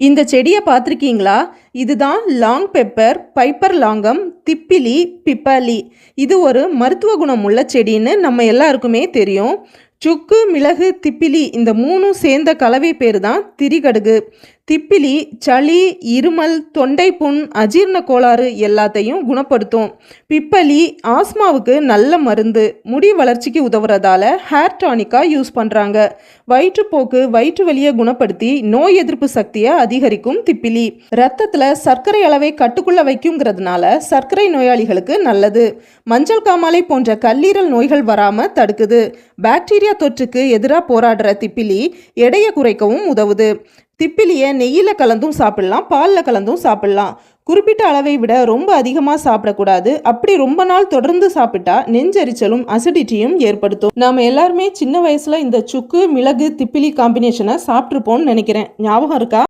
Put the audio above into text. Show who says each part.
Speaker 1: இந்த செடியை பார்த்துருக்கீங்களா? இதுதான் லாங் பெப்பர் பைப்பர் லாங்கம் திப்பிலி பிப்பாலி. இது ஒரு மருத்துவ குணம் உள்ள செடின்னு நம்ம எல்லாருக்குமே தெரியும். சுக்கு மிளகு திப்பிலி இந்த மூணும் சேர்ந்த கலவை பேர் தான் திரிகடுகு. திப்பிலி சளி இருமல் தொண்டை புண் அஜீரண கோளாறு எல்லாத்தையும் குணப்படுத்தும். பிப்பலி ஆஸ்மாவுக்கு நல்ல மருந்து. முடி வளர்ச்சிக்கு உதவுறதால ஹேர் டானிக்காக யூஸ் பண்ணுறாங்க வயிற்றுப்போக்கு வயிற்று வலியை குணப்படுத்தி நோய் எதிர்ப்பு சக்தியை அதிகரிக்கும் திப்பிலி. ரத்தத்தில் சர்க்கரை அளவை கட்டுக்குள்ளே வைக்குங்கிறதுனால சர்க்கரை நோயாளிகளுக்கு நல்லது. மஞ்சள் காமாலை போன்ற கல்லீரல் நோய்கள் வராமல் தடுக்குது. பாக்டீரியா தொற்றுக்கு எதிராக போராடுற திப்பிலி எடையை குறைக்கவும் உதவுது. திப்பிலியை நெய்யில் கலந்தும் சாப்பிடலாம் பாலில் கலந்தும் சாப்பிடலாம். குறிப்பிட்ட அளவை விட ரொம்ப அதிகமாக சாப்பிடக்கூடாது. அப்படி ரொம்ப நாள் தொடர்ந்து சாப்பிட்டா நெஞ்சரிச்சலும் அசிடிட்டியும் ஏற்படுத்தும். நாம் எல்லாருமே சின்ன வயசில் இந்த சுக்கு மிளகு திப்பிலி காம்பினேஷனை சாப்பிட்ருப்போம்னு நினைக்கிறேன். ஞாபகம் இருக்கா?